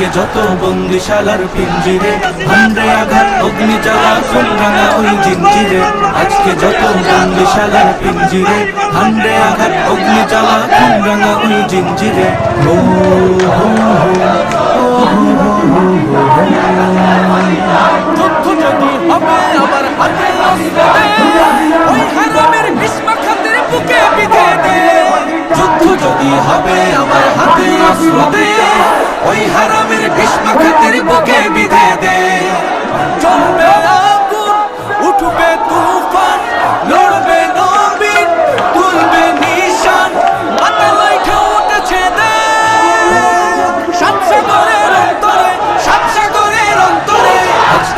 আজকে যত বন্দিশালার পিঞ্জিরে হান্ডে আঘাত অগ্নি জ্বালা খুমরাঙা ওই জিঞ্জিরে। আজকে যত বন্দিশালার পিঞ্জিরে হান্ডে আঘাত অগ্নি জ্বালা খুমরাঙা ওই জিঞ্জিরে। ও হো যুদ্ধ যদি হবে আবার হাতে দে, ওই হারামের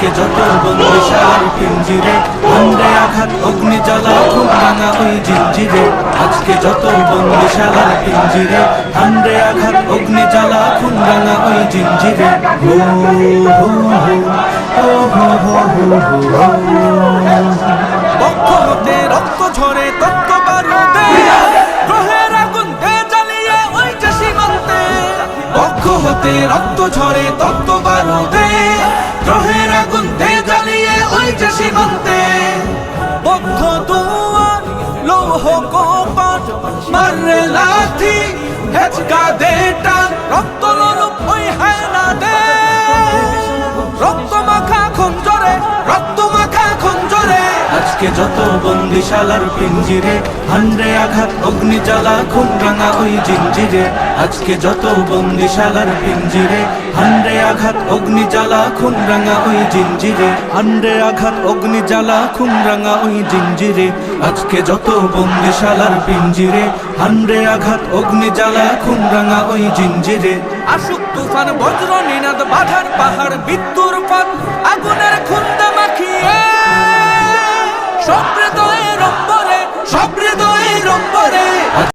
আজকে যত বন্দিশালার পিঞ্জিরে হান্ডে আঘাত অগ্নি জ্বালা খুমরাঙা ওই জিঞ্জিরে আজকে যত বন্দিশালার পিঞ্জিরে হান্ডে আঘাত অগ্নি জ্বালা খুমরাঙা ওই জিঞ্জিরে রক্ত ঝরে, তত্ত্ব বারুদে। গ্রহের দে हो को मर लाठी हेचका देटा যত বন্দিশালার পিঞ্জিরে হান্ডে আঘাত অগ্নি জ্বালা খুমরাঙা ওই জিঞ্জিরে। আজকে যত বন্দিশালার পিঞ্জিরে হান্ডে আঘাত অগ্নি জ্বালা খুমরাঙা ওই জিঞ্জিরে। হান্ডে আঘাত অগ্নি জ্বালা খুমরাঙা ওই জিঞ্জিরে। আজকে যত বন্দিশালার পিঞ্জিরে হান্ডে আঘাত অগ্নি জ্বালা খুমরাঙা ওই জিঞ্জিরে। আসুক তুফান, বজ্র, নিনাদ, বাধার পাহাড়, বিদ্যুর পথ